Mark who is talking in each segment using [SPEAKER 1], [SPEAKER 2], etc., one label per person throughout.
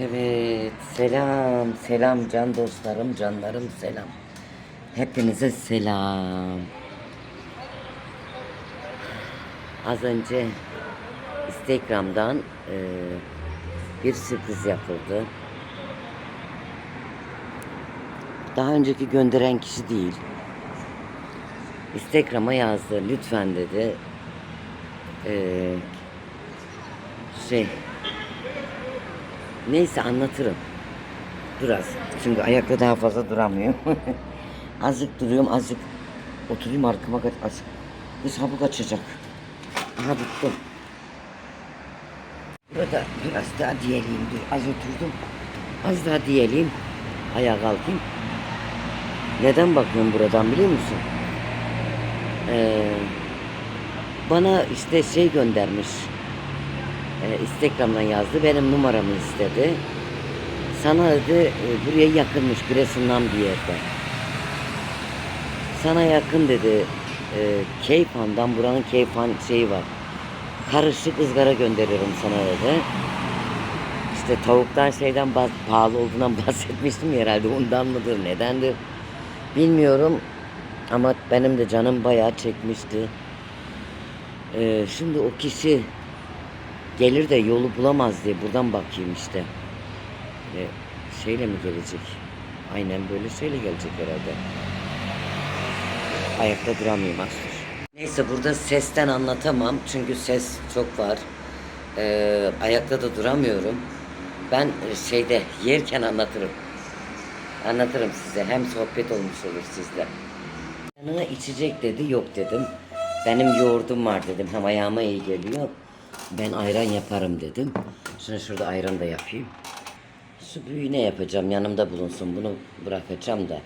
[SPEAKER 1] Evet, selam, selam can dostlarım, canlarım selam. Hepinize selam. Az önce Instagram'dan e, bir sürpriz yapıldı. Daha önceki gönderen kişi değil. Instagram'a yazdı, lütfen dedi. E, şey, Neyse anlatırım. Biraz. Çünkü ayakta daha fazla duramıyorum. azıcık duruyorum, azıcık oturayım arkama kaç, azıcık. Bir sabuk açacak. Aha tuttum. Burada biraz daha diyeleyim. Dur, az oturdum. Az daha diyeleyim. Ayağa kalkayım. Neden bakıyorum buradan biliyor musun? Ee, bana işte şey göndermiş e, Instagram'dan yazdı. Benim numaramı istedi. Sana dedi e, buraya yakınmış Giresun'dan bir yerde. Sana yakın dedi. E, Keyfan'dan buranın Keyfan şeyi var. Karışık ızgara gönderiyorum sana dedi. İşte tavuktan şeyden bahs- pahalı olduğundan bahsetmiştim ya herhalde ondan mıdır nedendir bilmiyorum ama benim de canım bayağı çekmişti. Ee, şimdi o kişi gelir de yolu bulamaz diye buradan bakayım işte. Ee, şeyle mi gelecek? Aynen böyle şeyle gelecek herhalde. Ayakta duramıyorum Aslı. Neyse burada sesten anlatamam çünkü ses çok var. Ee, ayakta da duramıyorum. Ben e, şeyde yerken anlatırım. Anlatırım size. Hem sohbet olmuş olur sizle. Yanına içecek dedi. Yok dedim. Benim yoğurdum var dedim. Hem ayağıma iyi geliyor. Ben ayran yaparım dedim. Şimdi şurada ayran da yapayım. Su büyüğü ne yapacağım? Yanımda bulunsun. Bunu bırakacağım da.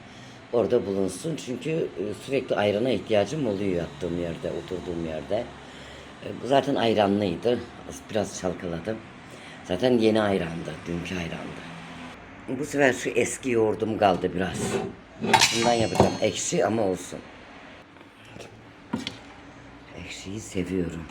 [SPEAKER 1] Orada bulunsun. Çünkü e, sürekli ayrana ihtiyacım oluyor yattığım yerde, oturduğum yerde. E, zaten ayranlıydı. Biraz çalkaladım. Zaten yeni ayrandı. Dünkü ayrandı. Bu sefer şu eski yoğurdum kaldı biraz. Bundan yapacağım. Ekşi ama olsun. Ekşiyi seviyorum.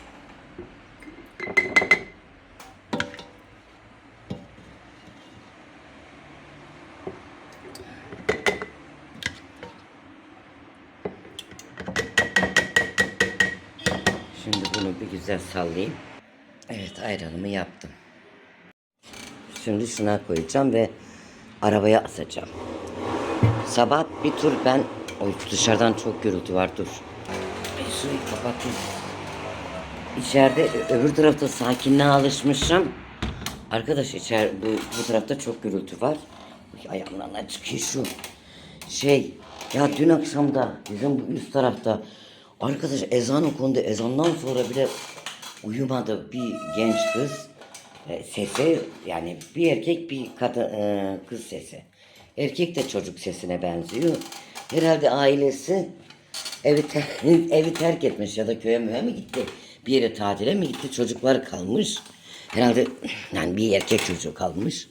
[SPEAKER 1] Şimdi bunu bir güzel sallayayım. Evet ayranımı yaptım. Şimdi şuna koyacağım ve arabaya asacağım. Sabah bir tur ben... Oy dışarıdan çok gürültü var dur. Suyu kapatayım. İçeride öbür tarafta sakinliğe alışmışım. Arkadaş içer bu, bu tarafta çok gürültü var. Ay, Ayağımdan çıkıyor şu. Şey ya dün akşam da bizim bu üst tarafta arkadaş ezan okundu. Ezandan sonra bile uyumadı bir genç kız. E, sesi yani bir erkek bir kadın e, kız sesi. Erkek de çocuk sesine benziyor. Herhalde ailesi evi, te- evi terk etmiş ya da köye mühe mi gitti? Bir yere tatile mi gitti? Çocuklar kalmış. Herhalde yani bir erkek çocuğu kalmış.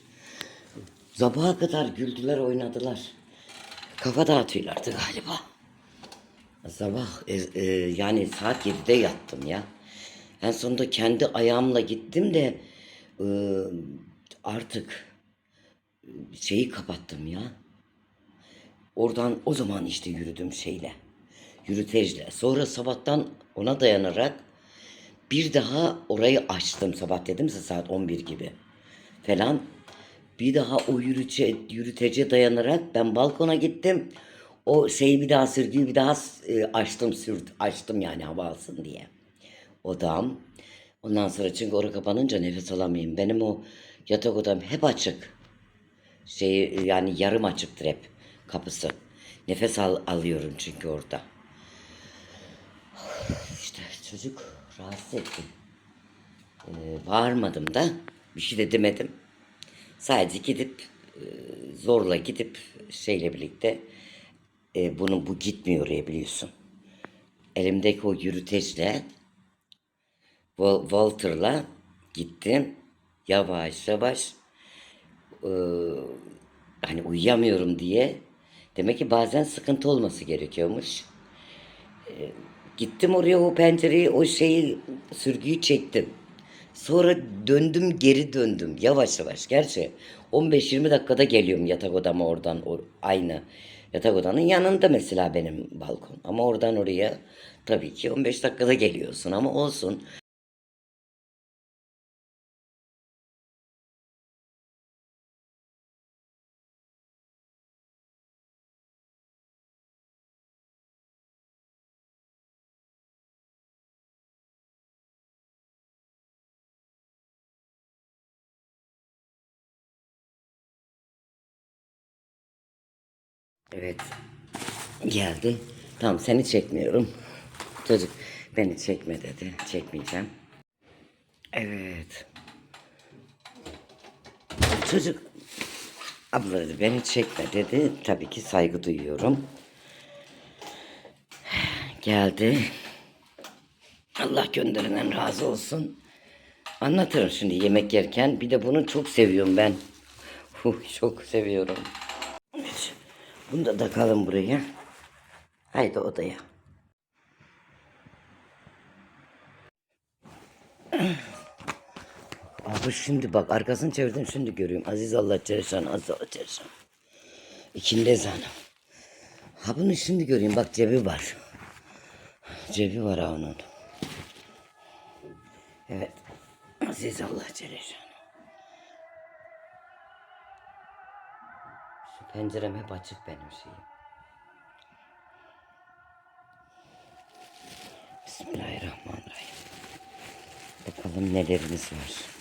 [SPEAKER 1] Sabaha kadar güldüler oynadılar. Kafa dağıtıyorlardı galiba. Sabah e, e, yani saat 7'de yattım ya. En sonunda kendi ayağımla gittim de artık şeyi kapattım ya. Oradan o zaman işte yürüdüm şeyle. Yürüteçle. Sonra sabahtan ona dayanarak bir daha orayı açtım. Sabah dedimse saat 11 gibi falan. Bir daha o yürüce, yürütece dayanarak ben balkona gittim. O şeyi bir daha sürgüyü bir daha açtım sürdüm. Açtım yani hava alsın diye. Odam. Ondan sonra çünkü orası kapanınca nefes alamayayım. Benim o yatak odam hep açık şey yani yarım açıktır hep kapısı. Nefes al, alıyorum çünkü orada. İşte çocuk rahatsız ettim. Ee, bağırmadım da bir şey de demedim. Sadece gidip e, zorla gidip şeyle birlikte e, bunun bu gitmiyor oraya biliyorsun. Elimdeki o yürüteçle Walter'la gittim. Yavaş yavaş e, hani uyuyamıyorum diye demek ki bazen sıkıntı olması gerekiyormuş. E, gittim oraya o pencereyi o şeyi sürgüyü çektim. Sonra döndüm geri döndüm yavaş yavaş. Gerçi 15-20 dakikada geliyorum yatak odama oradan o, aynı. Yatak odanın yanında mesela benim balkon. Ama oradan oraya tabii ki 15 dakikada geliyorsun ama olsun. Evet. Geldi. Tamam seni çekmiyorum. Çocuk beni çekme dedi. Çekmeyeceğim. Evet. Çocuk abla dedi beni çekme dedi. Tabii ki saygı duyuyorum. Geldi. Allah gönderenden razı olsun. Anlatırım şimdi yemek yerken. Bir de bunu çok seviyorum ben. Çok seviyorum. Bunu da takalım buraya. Haydi odaya. Abi şimdi bak arkasını çevirdim şimdi görüyorum. Aziz Allah Çerşan, Aziz Allah Çerşan. İkindi ezanı. Ha bunu şimdi göreyim bak cebi var. Cebi var ha onun. Evet. Aziz Allah Çerşan. Pencerem hep açık benim şeyim. Bismillahirrahmanirrahim. Bakalım nelerimiz var.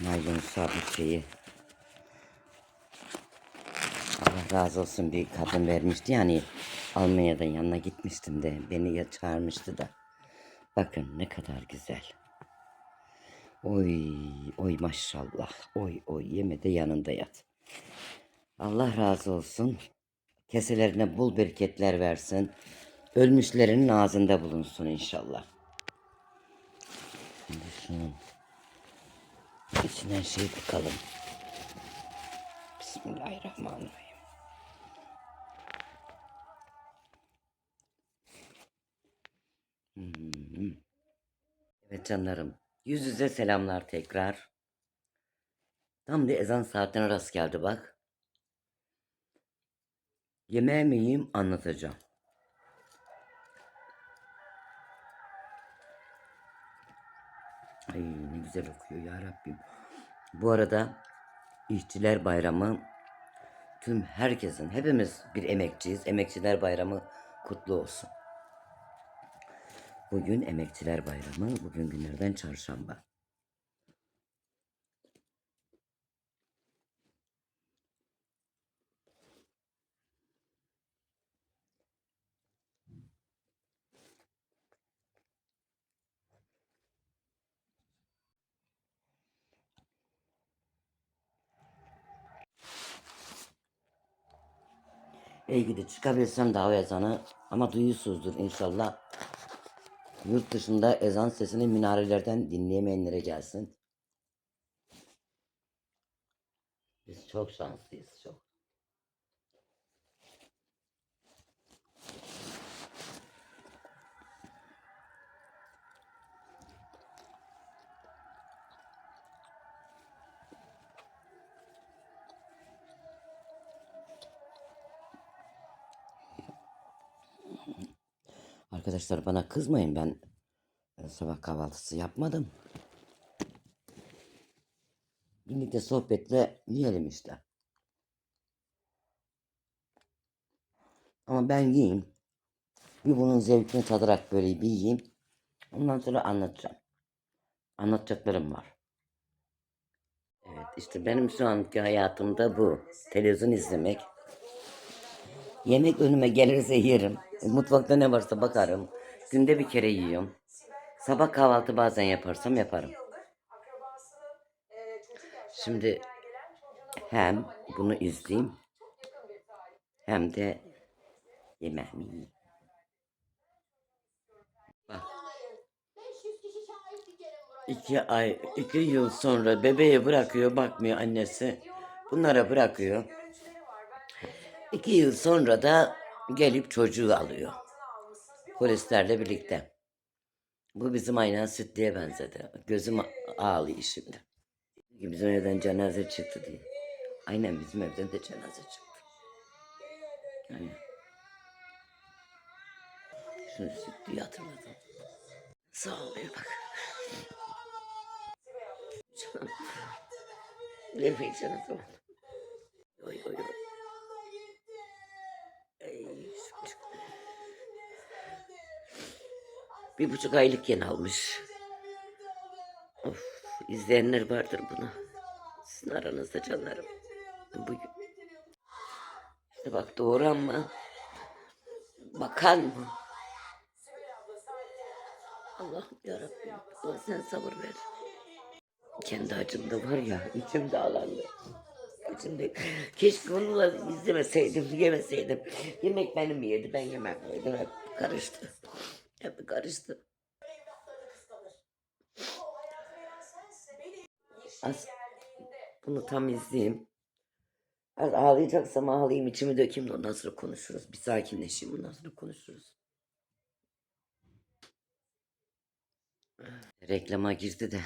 [SPEAKER 1] Naylon sabit şeyi. Allah razı olsun bir kadın vermişti yani Almanya'dan yanına gitmiştim de beni çağırmıştı da. Bakın ne kadar güzel. Oy oy maşallah. Oy oy yeme de yanında yat. Allah razı olsun. Keselerine bol bereketler versin. Ölmüşlerinin ağzında bulunsun inşallah. Şimdi şunun içinden şey bakalım. Bismillahirrahmanirrahim. Hmm. Evet canlarım. Yüz yüze selamlar tekrar. Tam da ezan saatine rast geldi bak. Yemeği mi yiyeyim anlatacağım. Ay ne güzel okuyor ya Rabbim. Bu arada İşçiler Bayramı tüm herkesin, hepimiz bir emekçiyiz. Emekçiler Bayramı kutlu olsun. Bugün Emekçiler Bayramı, bugün günlerden çarşamba. İyi gidi çıkabilsem daha ezanı ama duyuyorsunuzdur inşallah. Yurt dışında ezan sesini minarelerden dinleyemeyenlere gelsin. Biz çok şanslıyız çok. Arkadaşlar bana kızmayın ben e, sabah kahvaltısı yapmadım. Birlikte sohbetle yiyelim işte. Ama ben yiyeyim. Bir bunun zevkini tadarak böyle bir yiyeyim. Ondan sonra anlatacağım. Anlatacaklarım var. Evet işte benim şu anki hayatımda bu. Televizyon izlemek. Yemek önüme gelirse yerim. E, Mutfakta ne varsa bakarım. Günde bir kere yiyorum. Sabah kahvaltı bazen yaparsam yaparım. Şimdi hem bunu izleyeyim hem de yemeğimi yiyeyim. İki ay, iki yıl sonra bebeği bırakıyor, bakmıyor annesi. Bunlara bırakıyor. İki yıl sonra da gelip çocuğu alıyor. Polislerle birlikte. Bu bizim aynen sütlüye benzedi. Gözüm ağlıyor şimdi. Bizim evden cenaze çıktı diye. Aynen bizim evden de cenaze çıktı. Aynen. Şunu sütlüyü hatırladım. Sağ oluyor bak. Canım. Nefes canım. Oy oy oy. Bir buçuk aylık yeni almış. Of, izleyenler vardır bunu. Sizin aranızda canlarım. Bugün. Bak doğuran mı? Bakan mı? Allah'ım yarabbim. Allah sen sabır ver. Kendi acımda var ya içim dağlandı. İçimde keşke onunla izlemeseydim, yemeseydim. Yemek benim yedi, ben yemek yedim. Karıştı. Hep karıştı. Az, bunu tam izleyeyim. Az ağlayacaksam ağlayayım, içimi dökeyim de ondan sonra konuşuruz. Bir sakinleşeyim, ondan sonra konuşuruz. Reklama girdi de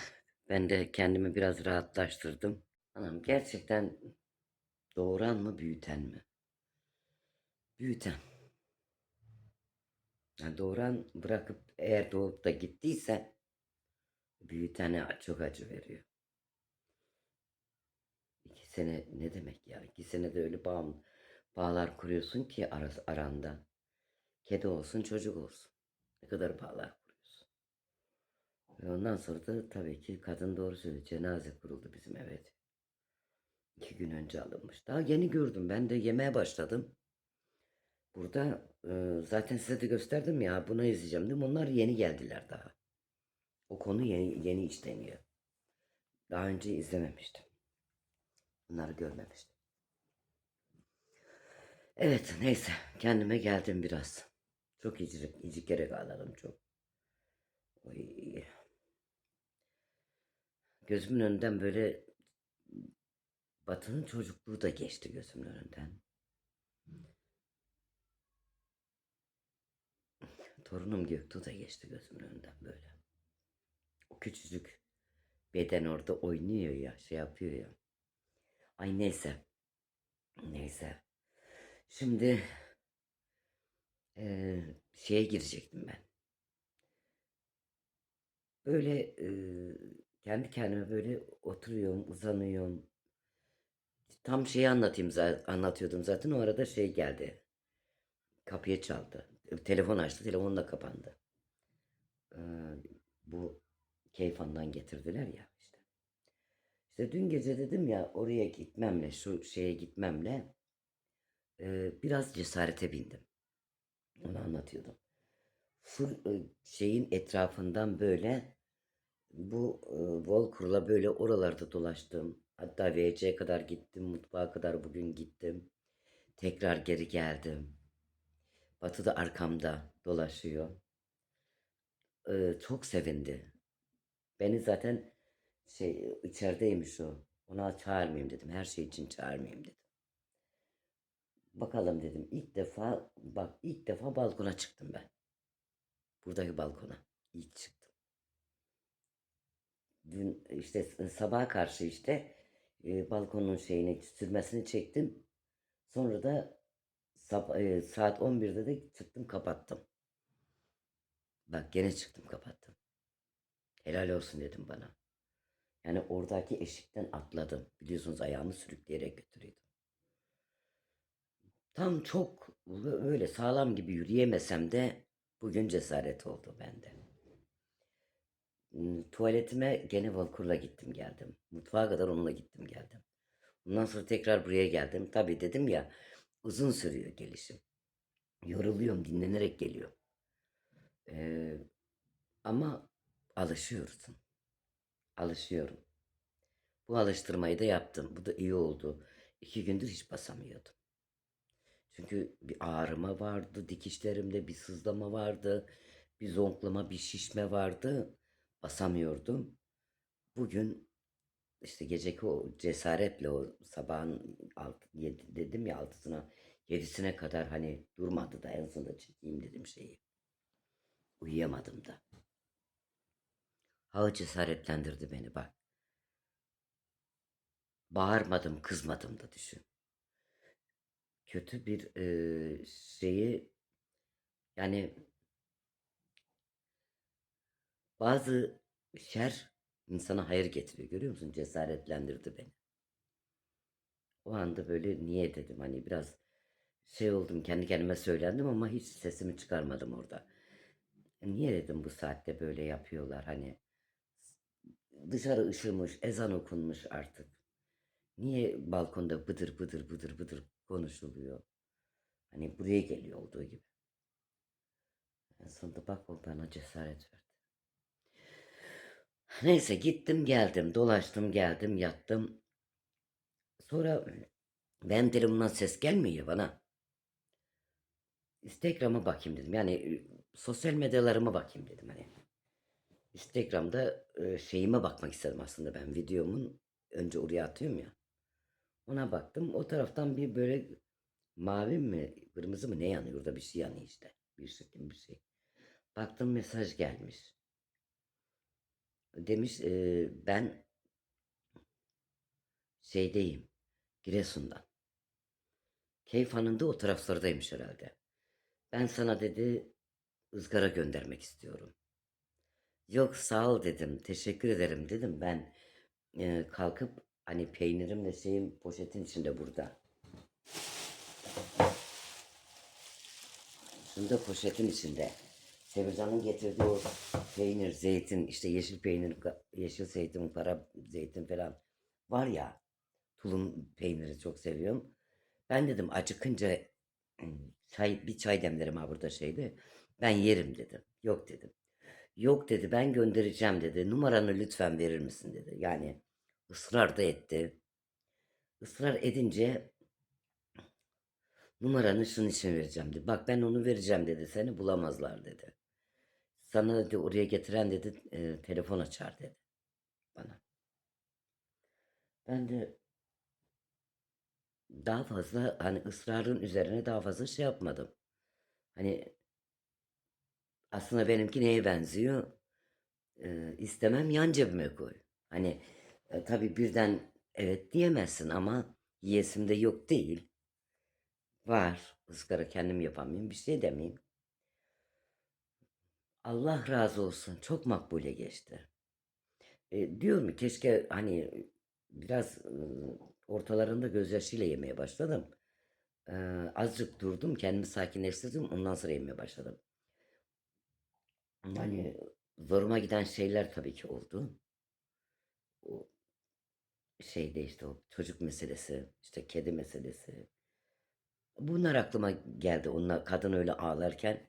[SPEAKER 1] ben de kendimi biraz rahatlaştırdım. Anam gerçekten doğuran mı büyüten mi? Büyüten. Yani doğuran bırakıp eğer doğup da gittiyse büyütene çok acı veriyor. İki sene ne demek ya? İki sene de öyle bağ, bağlar kuruyorsun ki arası, aranda. Kedi olsun çocuk olsun. Ne kadar bağlar kuruyorsun. Ve ondan sonra da tabii ki kadın doğru söylüyor. Cenaze kuruldu bizim evet. İki gün önce alınmış. Daha yeni gördüm. Ben de yemeye başladım. Burada zaten size de gösterdim ya. Bunu izleyeceğim dedim. Onlar yeni geldiler daha. O konu yeni, yeni işleniyor. Daha önce izlememiştim. Bunları görmemiştim. Evet neyse. Kendime geldim biraz. Çok icik, icik yere ağladım çok. Oy. Gözümün önünden böyle Batı'nın çocukluğu da geçti gözümün önünden. Torunum Göktuğ da geçti gözümün önünden böyle. O küçücük beden orada oynuyor ya, şey yapıyor ya. Ay neyse. Neyse. Şimdi eee, şeye girecektim ben. Böyle eee, kendi kendime böyle oturuyorum, uzanıyorum. Tam şeyi anlatayım anlatıyordum zaten. O arada şey geldi. Kapıya çaldı. Telefon açtı. Telefon da kapandı. Ee, bu Keyfan'dan getirdiler ya işte. İşte dün gece dedim ya oraya gitmemle, şu şeye gitmemle e, biraz cesarete bindim. Onu anlatıyordum. Full e, şeyin etrafından böyle bu e, Volkur'la böyle oralarda dolaştım. Hatta VC'ye kadar gittim, mutfağa kadar bugün gittim. Tekrar geri geldim. Batı da arkamda dolaşıyor. Ee, çok sevindi. Beni zaten şey içerideymiş o. Ona çağırmayayım dedim. Her şey için çağırmayayım dedim. Bakalım dedim. İlk defa bak ilk defa balkona çıktım ben. Buradaki balkona. İlk çıktım. Dün işte sabaha karşı işte e, balkonun şeyini sürmesini çektim. Sonra da e, saat 11'de de çıktım kapattım. Bak gene çıktım kapattım. Helal olsun dedim bana. Yani oradaki eşikten atladım. Biliyorsunuz ayağımı sürükleyerek götürüyordum. Tam çok öyle sağlam gibi yürüyemesem de bugün cesaret oldu bende. Hmm, Tuvaletime gene Valkur'la gittim geldim. Mutfağa kadar onunla gittim geldim. Ondan sonra tekrar buraya geldim. Tabii dedim ya uzun sürüyor gelişim. Yoruluyorum dinlenerek geliyorum. Ee, ama alışıyorsun. Alışıyorum. Bu alıştırmayı da yaptım. Bu da iyi oldu. İki gündür hiç basamıyordum. Çünkü bir ağrıma vardı, dikişlerimde bir sızlama vardı, bir zonklama, bir şişme vardı. Basamıyordum. Bugün işte geceki o cesaretle o sabahın alt, yedi, dedim ya altısına yedisine kadar hani durmadı da en sonunda çekeyim dedim şeyi. Uyuyamadım da. Hava cesaretlendirdi beni bak. Bağırmadım, kızmadım da düşün. Kötü bir eee, şeyi yani bazı şer insana hayır getiriyor. Görüyor musun? Cesaretlendirdi beni. O anda böyle niye dedim hani biraz şey oldum kendi kendime söylendim ama hiç sesimi çıkarmadım orada. Niye dedim bu saatte böyle yapıyorlar hani dışarı ışımış, ezan okunmuş artık. Niye balkonda bıdır bıdır bıdır bıdır konuşuluyor? Hani buraya geliyor olduğu gibi. En sonunda bak o bana cesaret verdi. Neyse gittim geldim dolaştım geldim yattım. Sonra ben telefondan ses gelmiyor bana. Instagram'a bakayım dedim. Yani sosyal medyalarıma bakayım dedim hani. Instagram'da şeyime bakmak istedim aslında ben videomun önce oraya atıyorum ya. Ona baktım. O taraftan bir böyle mavi mi kırmızı mı ne yanıyor orada bir şey yanıyor işte. Bir şekil bir şey. Baktım mesaj gelmiş. Demiş e, ben şeydeyim. Giresun'dan. Keyfan'ın da o taraflardaymış herhalde. Ben sana dedi ızgara göndermek istiyorum. Yok sağ ol dedim. Teşekkür ederim dedim. Ben e, kalkıp hani peynirimle şeyim poşetin içinde burada. Şunda poşetin içinde. Sevircan'ın getirdiği o peynir, zeytin, işte yeşil peynir, yeşil zeytin, kara zeytin falan var ya. Tulum peyniri çok seviyorum. Ben dedim acıkınca hmm, çay bir çay demlerim ha burada şeyde. Ben yerim dedim. Yok dedim. Yok dedi ben göndereceğim dedi. Numaranı lütfen verir misin dedi. Yani ısrar da etti. Israr edince numaranı şunun için vereceğim dedi. Bak ben onu vereceğim dedi. Seni bulamazlar dedi. Sana dedi oraya getiren dedi e, telefon açar dedi bana. Ben de daha fazla hani ısrarın üzerine daha fazla şey yapmadım. Hani aslında benimki neye benziyor? Ee, istemem yan cebime koy. Hani e, tabii birden evet diyemezsin ama yiyesim de yok değil. Var. ızgara kendim yapamayayım. Bir şey demeyeyim. Allah razı olsun. Çok makbule geçti. E, diyorum keşke hani biraz e, ortalarında gözyaşıyla yemeye başladım. E, azıcık durdum, kendimi sakinleştirdim. Ondan sonra yemeye başladım. Hani zoruma giden şeyler tabii ki oldu. O şeyde işte o çocuk meselesi, işte kedi meselesi. Bunlar aklıma geldi. Onlar kadın öyle ağlarken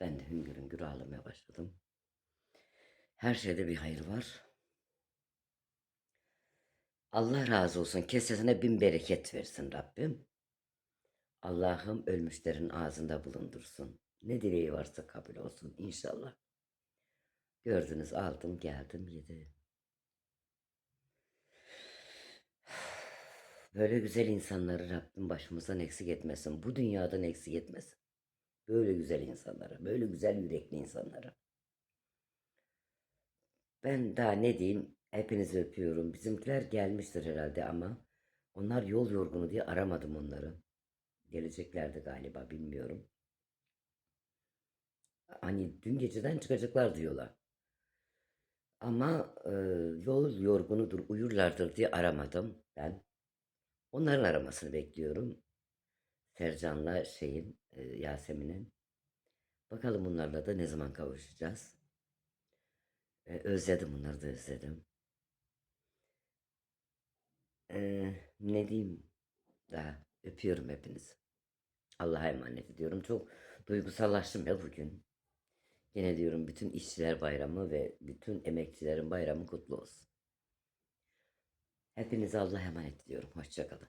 [SPEAKER 1] ben de hüngür hüngür ağlamaya başladım. Her şeyde bir hayır var. Allah razı olsun. Kesesine bin bereket versin Rabbim. Allah'ım ölmüşlerin ağzında bulundursun. Ne dileği varsa kabul olsun inşallah. Gördünüz aldım geldim yedim. Böyle güzel insanları Rabbim başımızdan eksik etmesin. Bu dünyadan eksik etmesin. Böyle güzel insanları, böyle güzel yürekli insanları. Ben daha ne diyeyim? Hepinizi öpüyorum. Bizimkiler gelmiştir herhalde ama onlar yol yorgunu diye aramadım onları. Geleceklerdi galiba bilmiyorum. Hani dün geceden çıkacaklar diyorlar. Ama e, yol yorgunudur, uyurlardır diye aramadım ben. Onların aramasını bekliyorum. Sercan'la şeyin, e, Yasemin'in. Bakalım bunlarla da ne zaman kavuşacağız. E, özledim bunları da özledim. E, ne diyeyim daha öpüyorum hepinizi. Allah'a emanet ediyorum. Çok duygusallaştım ya bugün. Yine diyorum bütün işçiler bayramı ve bütün emekçilerin bayramı kutlu olsun. Hepinize Allah'a emanet ediyorum. Hoşçakalın.